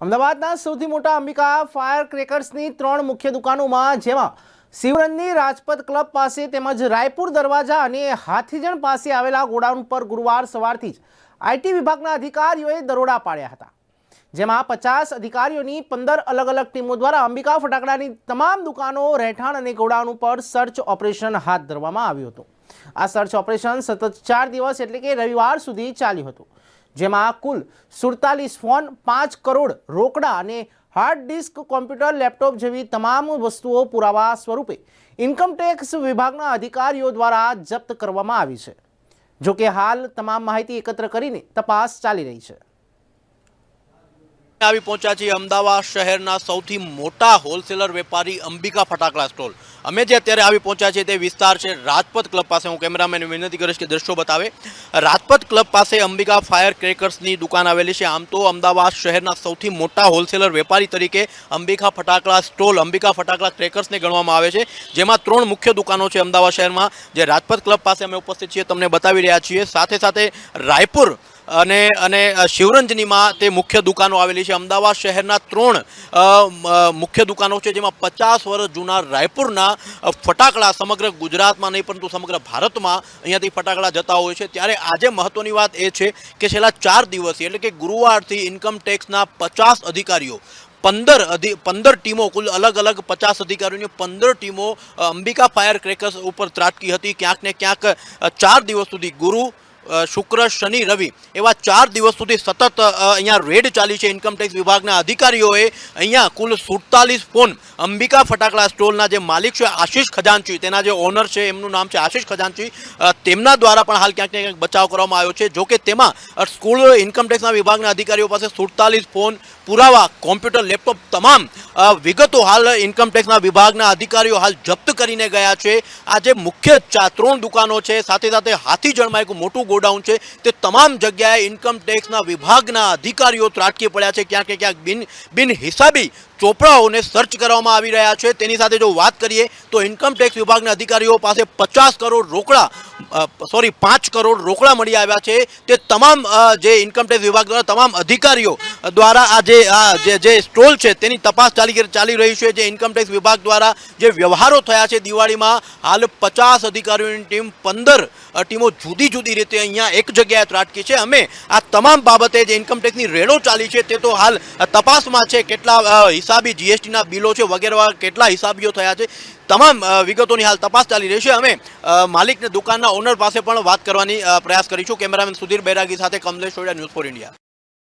અમદાવાદના સૌથી મોટા અંબિકા ફાયર ક્રેકર્સની ત્રણ મુખ્ય દુકાનોમાં જેમાં શિવરંજની રાજપથ ક્લબ પાસે તેમજ રાયપુર દરવાજા અને હાથીજણ પાસે આવેલા ગોડાઉન પર ગુરુવાર સવારથી જ આઈટી વિભાગના અધિકારીઓએ દરોડા પાડ્યા હતા, જેમાં પચાસ અધિકારીઓની પંદર અલગ અલગ ટીમો દ્વારા અંબિકા ફટાકડાની તમામ દુકાનો, રહેઠાણ અને ગોડાઉન ઉપર સર્ચ ઓપરેશન હાથ ધરવામાં આવ્યું હતું. આ સર્ચ ઓપરેશન સતત ચાર દિવસ એટલે કે રવિવાર સુધી ચાલ્યું હતું. જેમાં કુલ સુડતાલીસ ફોન, પાંચ કરોડ રોકડા અને હાર્ડ ડિસ્ક, કોમ્પ્યુટર, લેપટોપ જેવી તમામ વસ્તુઓ પુરાવા સ્વરૂપે ઇન્કમટેક્સ વિભાગના અધિકારીઓ દ્વારા જપ્ત કરવામાં આવી છે. જોકે હાલ તમામ માહિતી એકત્ર કરીને તપાસ ચાલી રહી છે. આવી પહોંચ્યા છીએ અમદાવાદ શહેરના સૌથી મોટા હોલસેલર વેપારી અંબિકા ફટાકડા સ્ટોલ. અમે જે અત્યારે આવી પહોંચ્યા છીએ તે વિસ્તાર છે રાજપથ ક્લબ પાસે. હું કેમેરામેન વિનંતી કરીશ કે દ્રશ્યો બતાવે. રાજપથ ક્લબ પાસે અંબિકા ફાયર ક્રેકર્સની દુકાન આવેલી છે. આમ તો અમદાવાદ શહેરના સૌથી મોટા હોલસેલર વેપારી તરીકે અંબિકા ફટાકડા સ્ટોલ, અંબિકા ફટાકડા ક્રેકર્સને ગણવામાં આવે છે. જેમાં ત્રણ મુખ્ય દુકાનો છે અમદાવાદ શહેરમાં. જે રાજપથ ક્લબ પાસે અમે ઉપસ્થિત છીએ, તમને બતાવી રહ્યા છીએ. સાથે સાથે રાયપુર અને અને શિવરંજનીમાં તે મુખ્ય દુકાનો આવેલી છે. અમદાવાદ શહેરના ત્રણ મુખ્ય દુકાનો છે, જેમાં પચાસ વર્ષ જૂના રાયપુરના ફટાકડા સમગ્ર ગુજરાતમાં નહીં, પરંતુ સમગ્ર ભારતમાં અહીંયાથી ફટાકડા જતા હોય છે. ત્યારે આજે મહત્વની વાત એ છે કે છેલ્લા ચાર દિવસથી, એટલે કે ગુરુવારથી ઇન્કમટેક્સના પચાસ અધિકારીઓ, પંદર અધિ, પંદર ટીમો, કુલ અલગ અલગ પચાસ અધિકારીઓની પંદર ટીમો અંબિકા ફાયર ક્રેકર્સ ઉપર ત્રાટકી હતી. ક્યાંક ને ક્યાંક ચાર દિવસ સુધી ગુરુ શુક્ર શનિ રવિ એવા ચાર દિવસ સુધી સતત અહીંયા રેડ ચાલી છે ઇન્કમટેક્સ વિભાગના અધિકારીઓએ. અહીંયા કુલ સુડતાલીસ ફોન અંબિકા ફટાકડા સ્ટોલના જે માલિક છે આશિષ ખજાનચી તેના જે ઓનર છે એમનું નામ છે આશિષ ખજાનચી તેમના દ્વારા પણ હાલ ક્યાંક ને ક્યાંક બચાવ કરવામાં આવ્યો છે. જોકે તેમાં અ, સ્કૂલ ઇન્કમટેક્સના વિભાગના અધિકારીઓ પાસે સુડતાલીસ ફોન પુરાવા કોમ્પ્યુટર લેપટોપ તમામ વિગતો હાલ ઇન્કમટેક્સના વિભાગના અધિકારીઓ હાલ જપ્ત કરીને ગયા છે. આ જે મુખ્ય ત્રણ દુકાનો છે સાથે સાથે હાથીજણમાં એક મોટું ગોડાઉન છે. તે તમામ જગ્યાએ ઇન્કમટેક્સના વિભાગના અધિકારીઓ ત્રાટકી પડ્યા છે. ક્યાંક ક્યાંક બિન બિન હિસાબી ચોપડાઓને સર્ચ કરવામાં આવી રહ્યા છે. તેની સાથે જો વાત કરીએ તો ઇન્કમટેક્સ વિભાગના અધિકારીઓ પાસે પચાસ કરોડ રોકડા સોરી પાંચ કરોડ રોકડા મળી આવ્યા છે. તે તમામ જે ઇન્કમટેક્સ વિભાગ દ્વારા તમામ અધિકારીઓ દ્વારા આ જે આ જે સ્ટોલ છે તેની તપાસ ચાલી ચાલી રહી છે. જે ઇન્કમટેક્સ વિભાગ દ્વારા જે વ્યવહારો થયા છે દિવાળીમાં હાલ પચાસ અધિકારીઓની ટીમ પંદર ટીમો જુદી જુદી રીતે અહીંયા એક જગ્યાએ ત્રાટકી છે. અમે આ તમામ બાબતે જે ઇન્કમટેક્સની રેડો ચાલી છે તે તો હાલ તપાસમાં છે. કેટલા અ, હિસાબી જીએસટીના બિલો છે વગેરે કેટલા હિસાબીઓ થયા છે? તમામ વિગતોની હાલ તપાસ ચાલી રહી છે. અમે માલિકને દુકાનના ઓનર પાસે પણ વાત કરવાની પ્રયાસ કરીશું. કેમેરામેન સુધીર બૈરાગી સાથે Kamlesh Soda news for India.